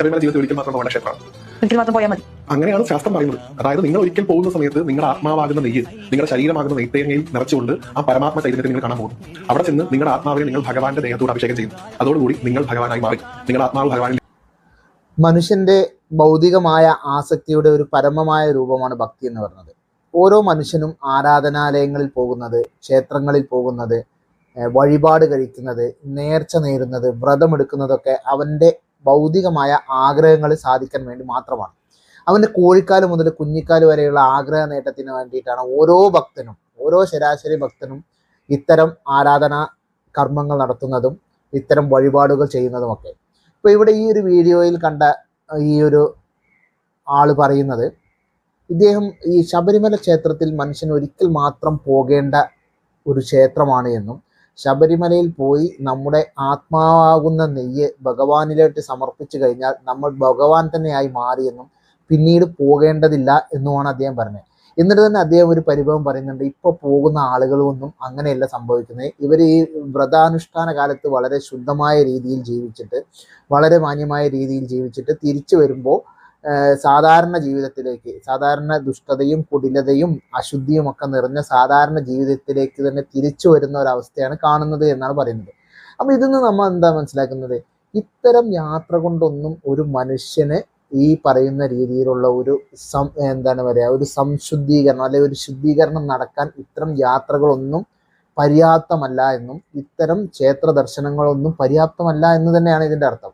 ശബരിമല ജീവിതത്തിൽ ഒരിക്കൽ മാത്രം പോകേണ്ട ക്ഷേത്രമാണ് ഒരിക്കൽ മാത്രം പോയാൽ മതി. അങ്ങനെയാണ് ശാസ്ത്രം പറയുന്നത്. അതായത് നിങ്ങൾ ഒരിക്കൽ പോകുന്ന സമയത്ത് നിങ്ങളുടെ ആത്മാവാകുന്ന നെയ്യ് നിങ്ങളുടെ ശരീരമാകുന്ന നെയ്ത്തേങ്ങയിൽ നിറച്ചുകൊണ്ട് ആ പരമാത്മ ചൈതന്യത്തെ നിങ്ങൾ കാണാൻ പോകും അവിടെ ചെന്ന് നിങ്ങളുടെ ആത്മാവിനെ നിങ്ങൾ ഭഗവാന്റെ ദേഹത്തോട് അഭിഷേകം ചെയ്യും അതോടുകൂടി നിങ്ങൾ ഭഗവാനായി മാറി. നിങ്ങളുടെ ആത്മാവ് ഭഗവാനിൽ മനുഷ്യന്റെ ഭൗതികമായ ആസക്തിയുടെ ഒരു പരമമായ രൂപമാണ് ഭക്തി എന്ന് പറയുന്നത്. ഓരോ മനുഷ്യനും ആരാധനാലയങ്ങളിൽ പോകുന്നത് ക്ഷേത്രങ്ങളിൽ പോകുന്നത് വഴിപാട് കഴിക്കുന്നത് നേർച്ച നേരുന്നത് വ്രതമെടുക്കുന്നതൊക്കെ അവന്റെ ഭൗതികമായ ആഗ്രഹങ്ങൾ സാധിക്കാൻ വേണ്ടി മാത്രമാണ്. അവന്റെ കോഴിക്കാൽ മുതൽ കുഞ്ഞിക്കാൽ വരെയുള്ള ആഗ്രഹ നേട്ടത്തിന് വേണ്ടിയിട്ടാണ് ഓരോ ഭക്തനും ഓരോ ശരാശരി ഭക്തനും ഇത്തരം ആരാധനാ കർമ്മങ്ങൾ നടത്തുന്നതും ഇത്തരം വഴിപാടുകൾ ചെയ്യുന്നതുമൊക്കെ. ഇപ്പോൾ ഇവിടെ ഈ ഒരു വീഡിയോയിൽ കണ്ട ഈ ഒരു ആൾ പറയുന്നത് ഇദ്ദേഹം ഈ ശബരിമല ക്ഷേത്രത്തിൽ മനുഷ്യൻ ഒരിക്കൽ മാത്രം പോകേണ്ട ഒരു ക്ഷേത്രമാണ് എന്നും ശബരിമലയിൽ പോയി നമ്മുടെ ആത്മാവാകുന്ന നെയ്യ് ഭഗവാനിലോട്ട് സമർപ്പിച്ചു കഴിഞ്ഞാൽ നമ്മൾ ഭഗവാൻ തന്നെയായി മാറിയെന്നും പിന്നീട് പോകേണ്ടതില്ല എന്നുമാണ് അദ്ദേഹം പറഞ്ഞത്. എന്നിട്ട് തന്നെ അദ്ദേഹം ഒരു പരിഭവം പറയുന്നുണ്ട് ഇപ്പോൾ പോകുന്ന ആളുകളൊന്നും അങ്ങനെയല്ല സംഭവിക്കുന്നത്. ഇവർ ഈ വ്രതാനുഷ്ഠാന കാലത്ത് വളരെ ശുദ്ധമായ രീതിയിൽ ജീവിച്ചിട്ട് വളരെ മാന്യമായ രീതിയിൽ ജീവിച്ചിട്ട് തിരിച്ചു വരുമ്പോൾ സാധാരണ ജീവിതത്തിലേക്ക് സാധാരണ ദുഷ്ടതയും കുടിലതയും അശുദ്ധിയും ഒക്കെ നിറഞ്ഞ സാധാരണ ജീവിതത്തിലേക്ക് തന്നെ തിരിച്ചു വരുന്ന ഒരവസ്ഥയാണ് കാണുന്നത് എന്നാണ് പറയുന്നത്. അപ്പൊ ഇതിൽ നിന്ന് നമ്മൾ എന്താ മനസ്സിലാക്കുന്നത്? ഇത്തരം യാത്ര കൊണ്ടൊന്നും ഒരു മനുഷ്യന് ഈ പറയുന്ന രീതിയിലുള്ള ഒരു സം എന്താണ് പറയുക ഒരു സംശുദ്ധീകരണം അല്ലെങ്കിൽ ഒരു ശുദ്ധീകരണം നടക്കാൻ ഇത്തരം യാത്രകളൊന്നും പര്യാപ്തമല്ല എന്നും ഇത്തരം ക്ഷേത്ര ദർശനങ്ങളൊന്നും പര്യാപ്തമല്ല എന്ന് തന്നെയാണ് ഇതിന്റെ അർത്ഥം.